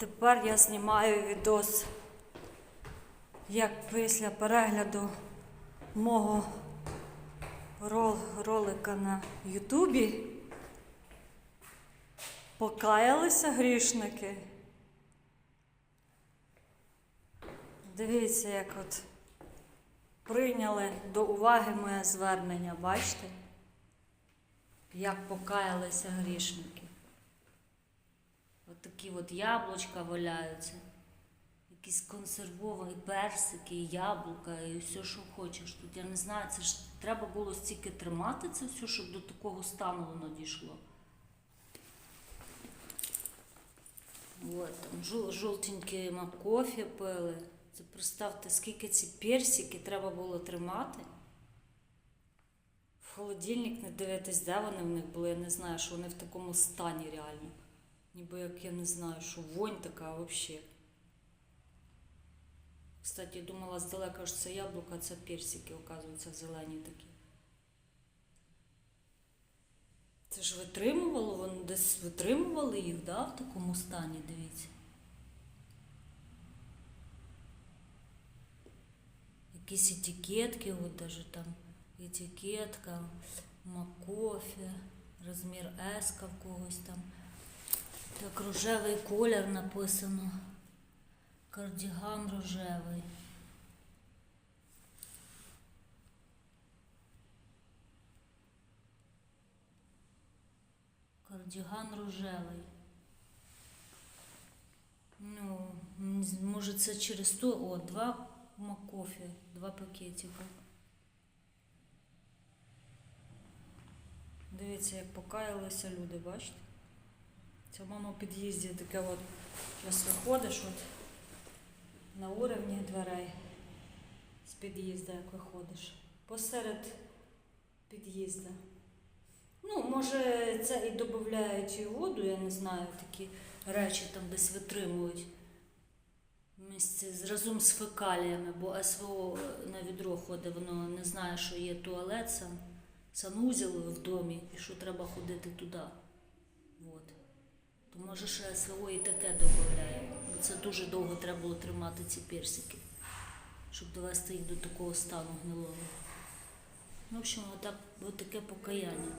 Тепер я знімаю відос, як після перегляду мого рол- ролика на Ютубі покаялися грішники. Дивіться, як от прийняли до уваги моє звернення, бачите? Як покаялися грішники. Такі от яблучка валяються, якісь консервовані персики, і яблука, і все, що хочеш. Тут я не знаю, це ж треба було стільки тримати це все, щоб до такого стану воно дійшло. От, там жовтенькі макофі пили. Це представте, скільки ці персики треба було тримати. В холодильник не дивитись, де вони в них були. Я не знаю, що вони в такому стані реально. Ніби як я не знаю, що вонь така взагалі. Кстати, я думала здалека, що це яблука, а це персики, оказується, зелені такі. Це ж витримувало, вони десь витримували їх, да, в такому стані, дивіться. Якісь етикетки, от даже там етикетка, макофе, розмір S в когось там. Так, рожевий колір написано. Кардіган рожевий. Кардіган рожевий. Ну, може це через то. О, два макофі, два пакетика. Дивіться, як покаялися люди, бачите? Це в під'їзді таке от. Зараз виходиш на уровні дверей з під'їзду, як виходиш. Посеред під'їзду. Ну, може, це і додають воду, я не знаю, такі речі там десь витримують. Разом з фекаліями, бо СВО на відро ходить, воно не знає, що є туалет сам, санузел в домі і що треба ходити туди. Може ще СВО і таке додає. Бо це дуже довго треба було тримати ці персики, щоб довести їх до такого стану гнилого. Ну, в общем, отак, от таке покаяння.